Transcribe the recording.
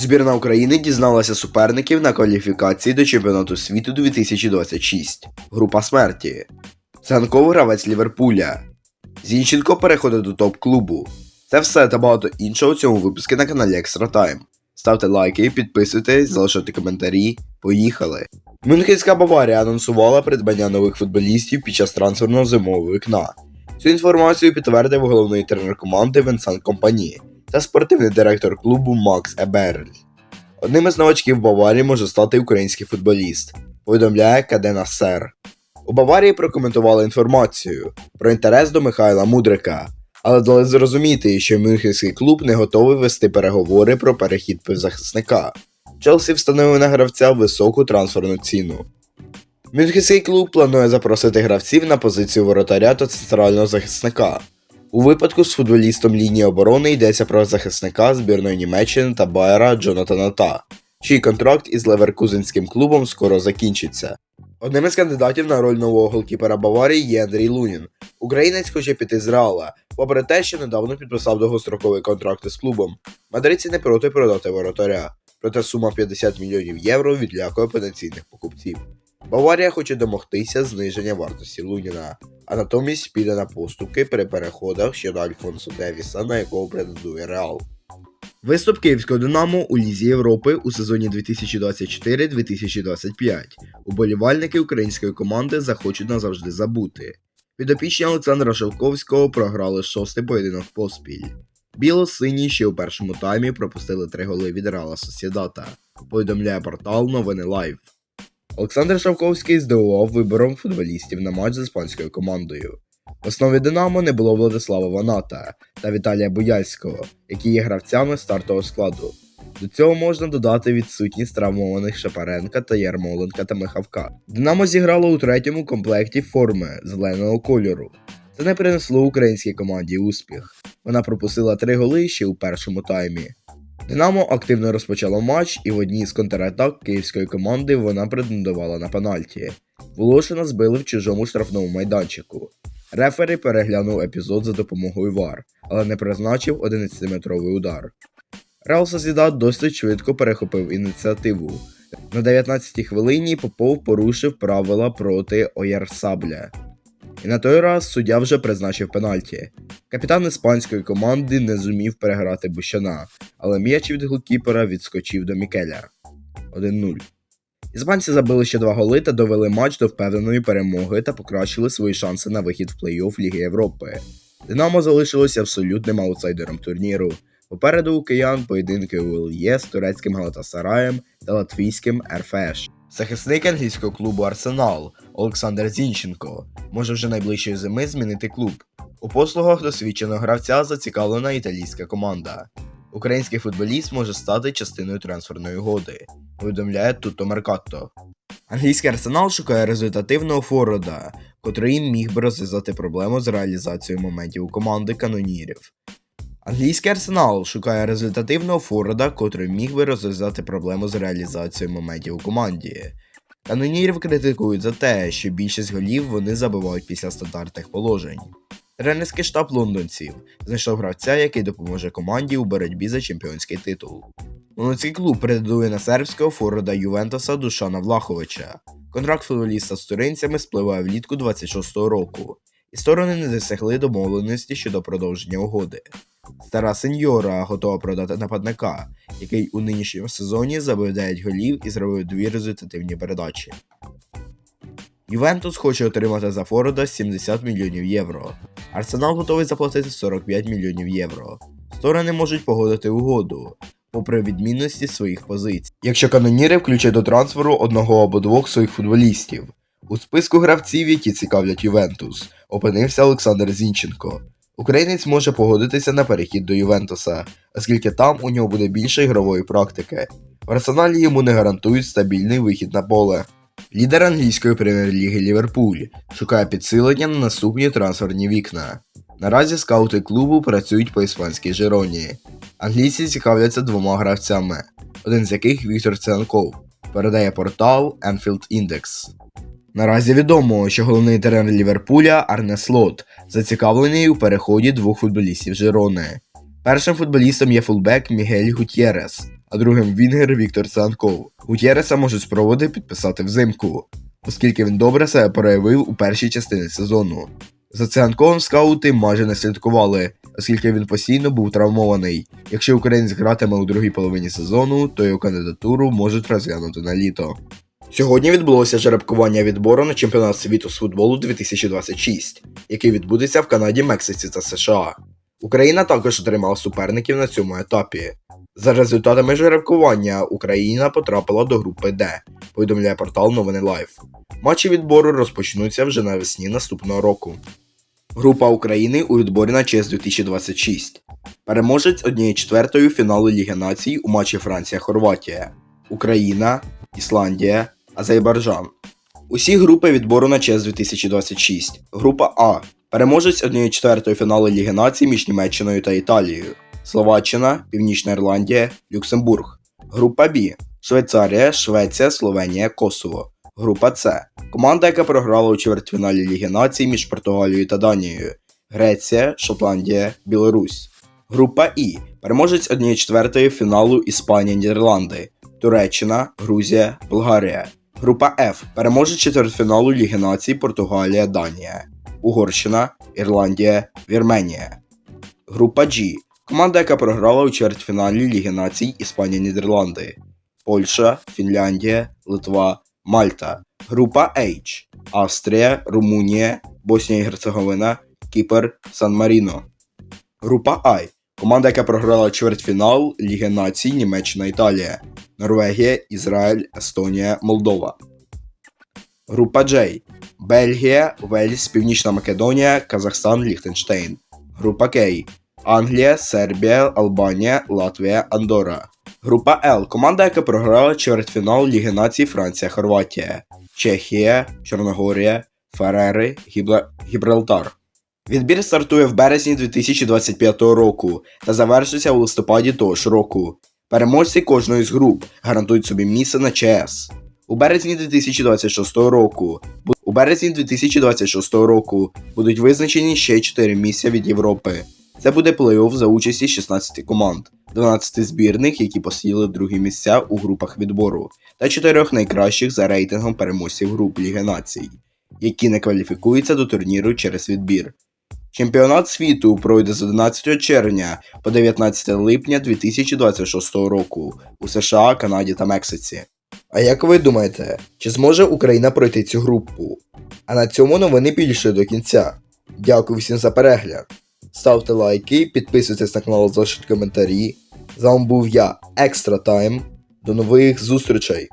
Збірна України дізналася суперників на кваліфікації до чемпіонату світу 2026. Група смерті. Цанков гравець Ліверпуля. Зінченко переходить до топ-клубу. Це все та багато іншого у цьому випуску на каналі Extra Time. Ставте лайки, підписуйтесь, залишайте коментарі. Поїхали! Мюнхенська Баварія анонсувала придбання нових футболістів під час трансферного зимового вікна. Цю інформацію підтвердив головний тренер команди Венсан Компані та спортивний директор клубу Макс Еберль. Одним із новачків Баварії може стати український футболіст, повідомляє Кадена Сер. У Баварії прокоментували інформацію про інтерес до Михайла Мудрика, але дали зрозуміти, що мюнхенський клуб не готовий вести переговори про перехід півзахисника. Челсі встановив на гравця високу трансферну ціну. Мюнхенський клуб планує запросити гравців на позицію воротаря та центрального захисника. У випадку з футболістом лінії оборони йдеться про захисника збірної Німеччини та Байера Джонатана Та, чий контракт із леверкузенським клубом скоро закінчиться. Одним із кандидатів на роль нового голкіпера Баварії є Андрій Лунін. Українець хоче піти з Реала, попри те, що недавно підписав довгостроковий контракт із клубом. Мадридці не проти продати воротаря, проте сума 50 мільйонів євро відлякує потенційних покупців. Баварія хоче домогтися зниження вартості Луніна, а натомість піде на поступки при переходах щодо Альфонсо Девіса, на якого претендує Реал. Виступ Київського Динамо у Лізі Європи у сезоні 2024-2025. Уболівальники української команди захочуть назавжди забути. Підопічні Олександра Шелковського програли шостий поєдинок поспіль. Біло-сині ще у першому таймі пропустили три голи від Реала Сосєдата, повідомляє портал Новини Лайв. Олександр Шавковський здивував вибором футболістів на матч з іспанською командою. В основі Динамо не було Владислава Ваната та Віталія Буяльського, які є гравцями стартового складу. До цього можна додати відсутність травмованих Шапаренка та Ярмоленка та Михавка. Динамо зіграло у третьому комплекті форми зеленого кольору. Це не принесло українській команді успіх. Вона пропустила три голи ще у першому таймі. Динамо активно розпочало матч, і в одній з контратак київської команди вона претендувала на пенальті. Волошина збили в чужому штрафному майданчику. Рефері переглянув епізод за допомогою ВАР, але не призначив 11-метровий удар. Реал Сосідат досить швидко перехопив ініціативу. На 19-й хвилині Попов порушив правила проти Оярсабля. І на той раз суддя вже призначив пенальті. Капітан іспанської команди не зумів переграти Бущана, але м'яч від голкіпера відскочив до Мікеля 1-0. Іспанці забили ще два голи та довели матч до впевненої перемоги та покращили свої шанси на вихід в плей-офф Ліги Європи. Динамо залишилося абсолютним аутсайдером турніру. Попереду у киян поєдинки у ЛЄ з турецьким Галатасараєм та латвійським РФШ. Захисник англійського клубу Арсенал Олександр Зінченко може вже найближчої зими змінити клуб. У послугах досвідченого гравця зацікавлена італійська команда. Український футболіст може стати частиною трансферної угоди, повідомляє Туто Меркатто. Англійський арсенал шукає результативного форварда, котрий міг би розв'язати проблему з реалізацією моментів у команди канонірів. Англійський арсенал шукає результативного форварда, котрий міг би розв'язати проблему з реалізацією моментів у команді. Канонірів критикують за те, що більшість голів вони забивають після стандартних положень. Тренерський штаб лондонців знайшов гравця, який допоможе команді у боротьбі за чемпіонський титул. Лондонський клуб претендує на сербського форварда Ювентуса Душана Влаховича. Контракт футболіста з туринцями спливає влітку 26-го року, і сторони не досягли домовленості щодо продовження угоди. Стара сеньора готова продати нападника, який у нинішньому сезоні забив 9 голів і зробив дві результативні передачі. Ювентус хоче отримати за Форварда 70 мільйонів євро. Арсенал готовий заплатити 45 мільйонів євро. Сторони можуть погодити угоду, попри відмінності своїх позицій. Якщо каноніри включать до трансферу одного або двох своїх футболістів. У списку гравців, які цікавлять Ювентус, опинився Олександр Зінченко. Українець може погодитися на перехід до Ювентуса, оскільки там у нього буде більше ігрової практики. В арсеналі йому не гарантують стабільний вихід на поле. Лідер англійської прем'єр-ліги Ліверпуль шукає підсилення на наступні трансферні вікна. Наразі скаути клубу працюють по іспанській Жироні. Англійці цікавляться двома гравцями, один з яких Віктор Цянков, передає портал Anfield Index. Наразі відомо, що головний тренер Ліверпуля Арне Слот зацікавлений у переході двох футболістів Жирони. Першим футболістом є фулбек Мігель Гутєрес, а другим Вінгер Віктор Цанков. Гутєреса можуть спробувати підписати взимку, оскільки він добре себе проявив у першій частині сезону. За Циганковим скаути майже не слідкували, оскільки він постійно був травмований. Якщо українець гратиме у другій половині сезону, то його кандидатуру можуть розглянути на літо. Сьогодні відбулося жеребкування відбору на чемпіонат світу з футболу 2026, який відбудеться в Канаді, Мексиці та США. Україна також отримала суперників на цьому етапі. За результатами жеребкування Україна потрапила до групи Д, повідомляє портал Новини Лайф. Матчі відбору розпочнуться вже навесні наступного року. Група України у відборі на ЧС 2026. Переможець однієї четвертої фіналу Ліги Націй у матчі Франція-Хорватія, Україна, Ісландія, Азербайджан. Усі групи відбору на ЧС 2026. Група А. Переможець однієї четвертої фіналу Ліги Націй між Німеччиною та Італією. Словаччина, Північна Ірландія, Люксембург. Група Б. Швейцарія, Швеція, Словенія, Косово. Група С. Команда, яка програла у чвертьфіналі Ліги Націй між Португалією та Данією. Греція, Шотландія, Білорусь. Група І. Переможець однієї четвертої фіналу Іспанія, Нідерланди. Туреччина, Грузія, Болгарія. Група Ф. Переможець четвертьфіналу Ліги Націй Португалія, Данія. Угорщина, Ірландія, Вірменія. Група G. Команда, яка програла у чвертьфіналі Ліги Націй Іспанія, Нідерланди. Польща, Фінляндія, Литва, Мальта. Група H. Австрія, Румунія, Боснія і Герцеговина, Кіпр, Сан-Маріно. Група I. Команда, яка програла чвертьфінал Ліги Націй Німеччина, Італія, Норвегія, Ізраїль, Естонія, Молдова. Група J. Бельгія, Вельс, Північна Македонія, Казахстан, Ліхтенштейн. Група K. Англія, Сербія, Албанія, Латвія, Андора. Група L. Команда, яка програла чвертьфінал Ліги Націй Франція, Хорватія, Чехія, Чорногорія, Ферери, Гібла... Гібралтар. Відбір стартує в березні 2025 року та завершиться у листопаді того ж року. Переможці кожної з груп гарантують собі місце на ЧС. У березні 2026 року у березні 2026 року будуть визначені ще 4 місця від Європи. Це буде плей-офф за участі 16 команд, 12 збірних, які посіли другі місця у групах відбору, та 4 найкращих за рейтингом переможців груп Ліги Націй, які не кваліфікуються до турніру через відбір. Чемпіонат світу пройде з 11 червня по 19 липня 2026 року у США, Канаді та Мексиці. А як ви думаєте, чи зможе Україна пройти цю групу? А на цьому новини більше до кінця. Дякую всім за перегляд. Ставте лайки, підписуйтесь на канал, залишіть коментарі. З вами був я, Екстра Тайм. До нових зустрічей!